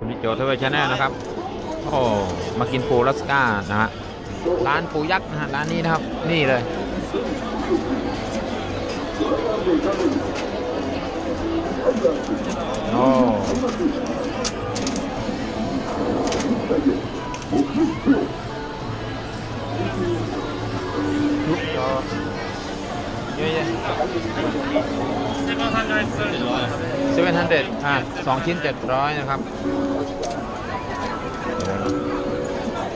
คุณดิโจทวีชแนลนะครับ โอ้มากินปูรัสก้านะฮะร้านปูยักษ์นะฮะร้านนี้นะครับ นี่เลย โอ้เเซเว่นฮันเด็ดอะสองชิ้นเจ็ดร้อยนะครับ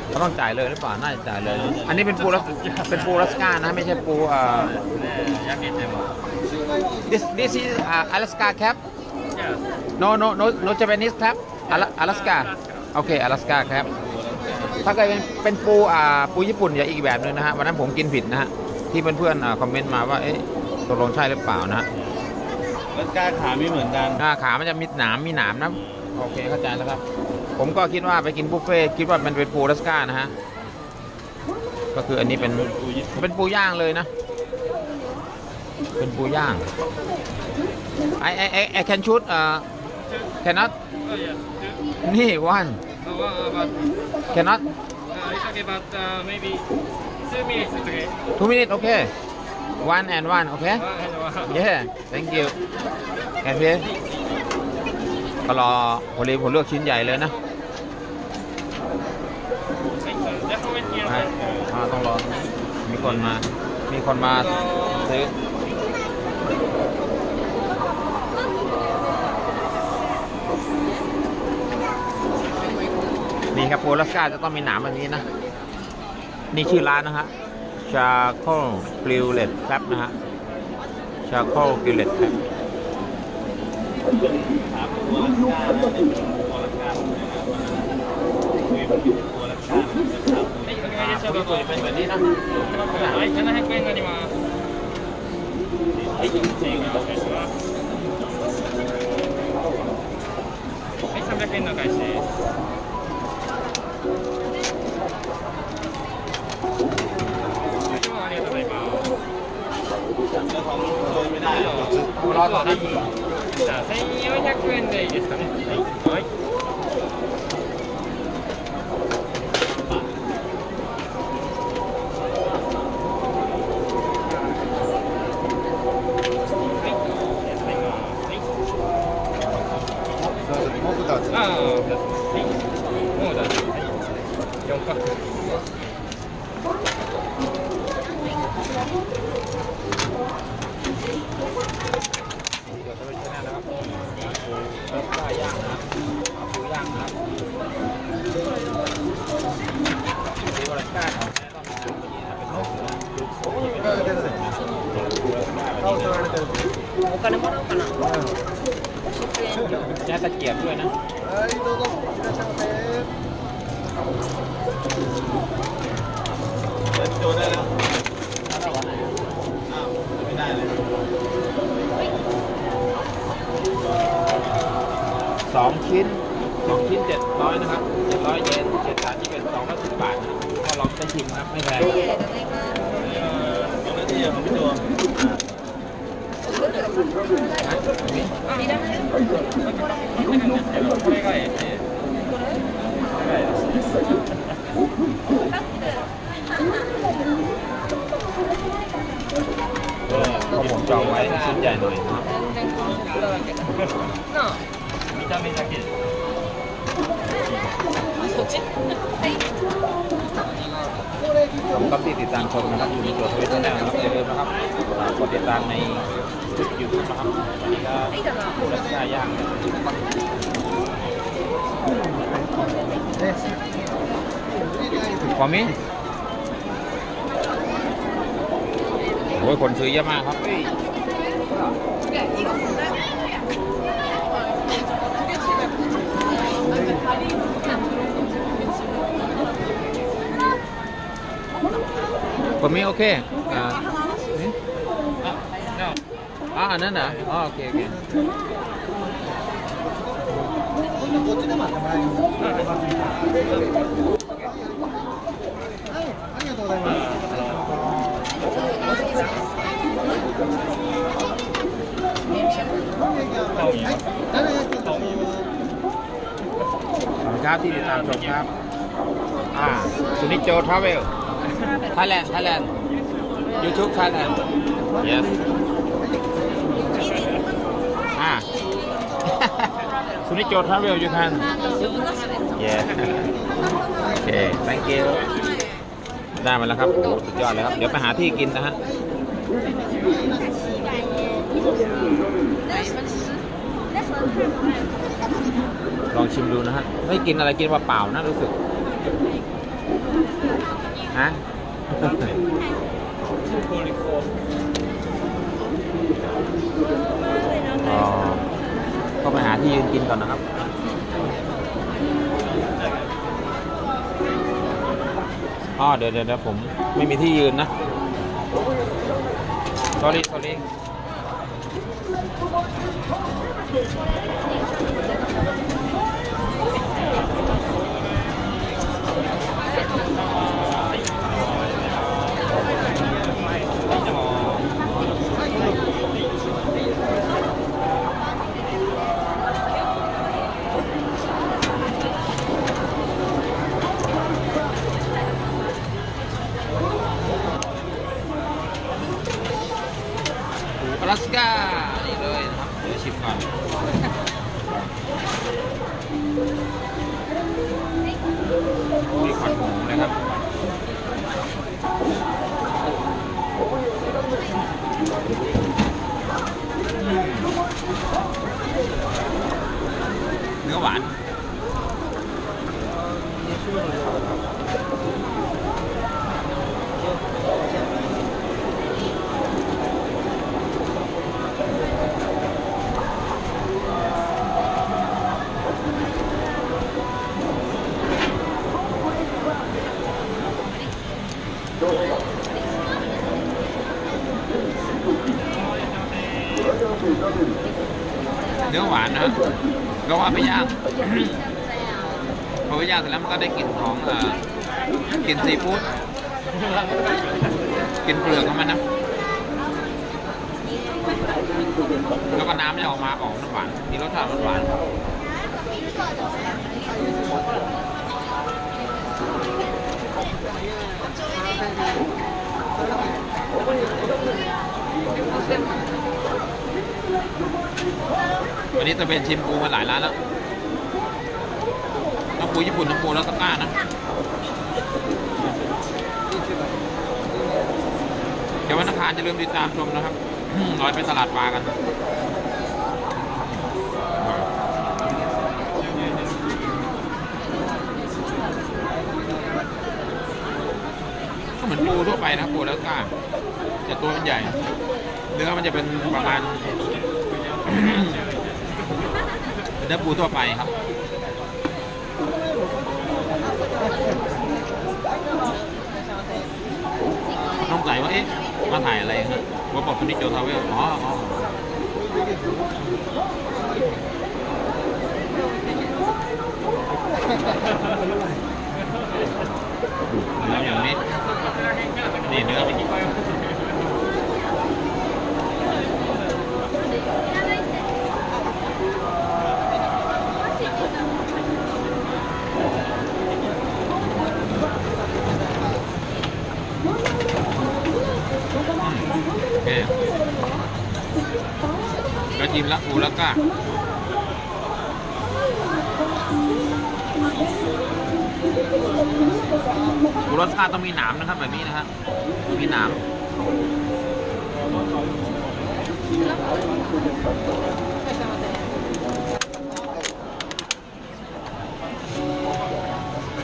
เขาต้องจ่ายเลยหรือเปล่า น่าจะจ่ายเลย อันนี้เป็นปูรัสเป็นปูรัสกานะ ไม่ใช่ปูเอ่อ this this is uh, Alaska crab no no no no Japanese crab Alaska โอเค Alaska crab ถ้าเกิดเป็นเป็นปูอ่าปูญี่ปุ่นจะอีกแบบหนึงนะฮะ วันนั้นผมกินผิดนะฮะ ที่เพื่อนๆอ่าคอมเมนต์มาว่า เอ๊ะ ตกลงใช่หรือเปล่านะฮะรัสกาขาไม่เหมือนกันอ่าขามันจะมีหนามมีหนามนะโอเคเข้าใจแล้วครับ ผมก็คิดว่าไปกินบุฟเฟ่ต์คิดว่ามันเป็นปูรัสก้านะฮะก็คืออันนี้เป็นปูญี่ปุ่นเป็นปูย่างเลยนะ เป็นปูย่าง I I I I can shoot uh cannot นี่ one cannot maybe two minutes is okay. two minutes okay one and one okay yeah thank you แอนพี่ก็รอพอดีผมเลือกชิ้นใหญ่เลยนะ Just wait here. อ่าต้องรอ มีคนมา มีคนมาซื้อนี่ครับโปลัสกาจะต้องมีหนามแบบนี้นะ นี่ชื่อร้านนะฮะ ชาโคลกริลเลตแคปนะฮะ ชาโคลกริลเลตแคป ถามตัวรัสกานะเป็นตัวรัสกาผมนะครับคุยเป็นตัวรัสกามันจะถาม はい、お願いします。เป็นแบบนี้นะ はい、700円になります。 ไอ้จริงๆเรา お願いします。はい、300円のお返しです。はい、どうもありがとうございます。 じゃあ、1400円でいいですかね。はい。僕たちああ、2つです。はい。もう大丈夫。はい。4パック。 เดี๋ยวจะไปชนะนะครับปูปลาย่างนะครับเอาปูย่างนะครับดีกว่าก้าของแท้ต้องมีจุดนี้นะเป็นนกนะดูโซ่ยังไม่ได้เลยปูแล้วก้าแบบนี้นะ お金もらおうかな。 ใช้ตะเกียบด้วยนะ เปิดโจได้แล้ว ชิ้นสองชิ้นเจ็ดร้อยนะครับเจ็ดร้อยเยนเจ็ดสามที่เป็นสองร้อยสิบบาทนะคลองไปชิมครับไม่แพงเอ่อตรงนั้นี่ของพี่ตัวก็ผมจองไว้ชิ้นใหญ่หน่อย นะครับ なあ、見た目だけで。そっち。 ผมก็ติดตามชมนะครับอยู่ในตัวทวิตเตอร์แล้วนะครับอย่าลืมนะครับกดติดตามในชุดยูทูบนะครับวันนี้ก็ปูรัสก้าย่างพอมีโอ้ยคนซื้อเยอะมากครับ ผมมีโอเคอ่านี่ あ、じゃあ。 อ่าอันนั้นเหรออ๋อโอเคโอเค あ ครับที่ติดตามชมครับ อ่าสุนิจโจทราเวลไทยแลนด์ไทยแลนด์ YouTube Thailand yes อ่า สุนิจโจทราเวล you can yeah โอเค thank you ได้มาแล้วครับโอ้โหสุดยอดเลยครับ เดี๋ยวไปหาที่กินนะฮะลองชิมดูนะฮะ ไม่กินอะไรกินเปล่าๆนะรู้สึกฮะก็ไปหาที่ยืนกินก่อนนะครับอ๋อเดี๋ยวเดี๋ยวเดี๋ยวผมไม่มีที่ยืนนะ sorry sorry เนื้อห ก็ว่าไปย่างพอไปย่างเสร็จแล้วมันก็ได้กลิ่นของเอ่อกลิ่นซีฟู้ดกลิ่นเปลือกของมันนะ แล้วก็น้ำจะออกมาออกน้ำหวานมีรสชาติรสหวาน วันนี้จะเป็นชิมปูมาหลายร้านแล้วน้ำปูญี่ปุ่นน้ำปูแล้วก็กล้านะเดี๋ยววันอังคารจะลืมติดตามชมนะครับร้อยไปตลาดปลากันก็เหมือนปูทั่วไปนะปูแล้วก็แต่ตัวมันใหญ่ เนื้อมันจะเป็นประมาณ นื้อปูทั่วไปครับต้องใส่ว่าเอ๊ะมาถ่ายอะไรฮะว่าบอกคุณนิโจทาวเวลอ๋ออ๋อเนื้ออย่างนี้เนื้อ โอ เคก็ชิมละปูแล้วก็ปูรสชาติต้องมีหนามนะครับแบบนี้นะฮะมีหนาม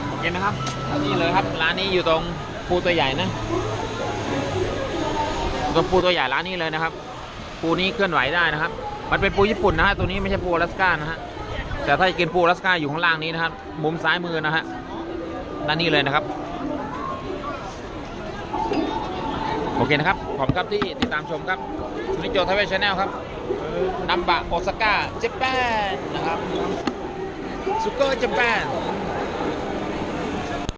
โอเคนะครับนี่เลยครับร้านนี้อยู่ตรงปูตัวใหญ่นะ ตัวปูตัวใหญ่ร้านนี้เลยนะครับ ปูนี้เคลื่อนไหวได้นะครับ มันเป็นปูญี่ปุ่นนะฮะตัวนี้ไม่ใช่ปูอลาสก้านะฮะแต่ถ้าจะกินปูอลาสก้าอยู่ข้างล่างนี้นะครับมุมซ้ายมือนะฮะด้านนี้เลยนะครับ โอเคนะครับขอบคุณครับที่ติดตามชมครับสุนิโจทเวชแนลครับนัมบะโอซาก้าเจแปนนะครับสุโกเจแปน